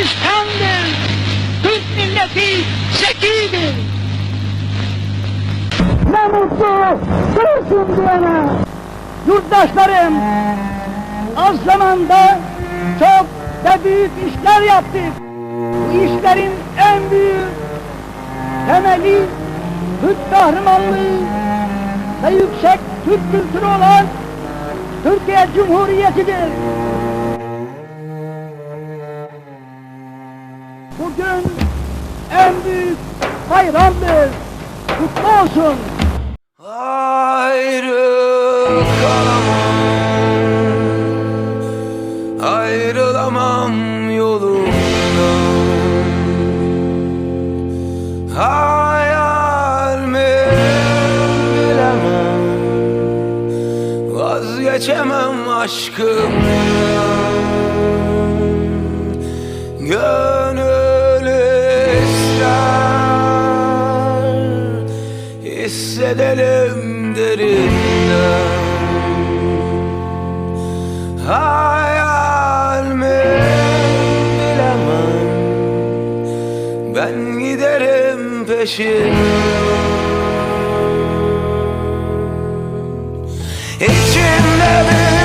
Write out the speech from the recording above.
çalışkandır. Türk milleti zekidir. Ne mutlu Türk'üm diyene. Yurttaşlarım, az zamanda çok ve büyük işler yaptık. Bu işlerin en büyük temeli Türk kahramanlığı ve yüksek Türk kültürü olan Türkiye Cumhuriyeti'dir. Bugün en büyük bayramdır. Kutlu olsun. Ayrı kalamam Ayrılamam yolundan Hayal mi bilemem Vazgeçemem aşkımdan Gönül Hissedelim derinden. Hayal mi bilemem. Ben giderim peşinden İçimde bir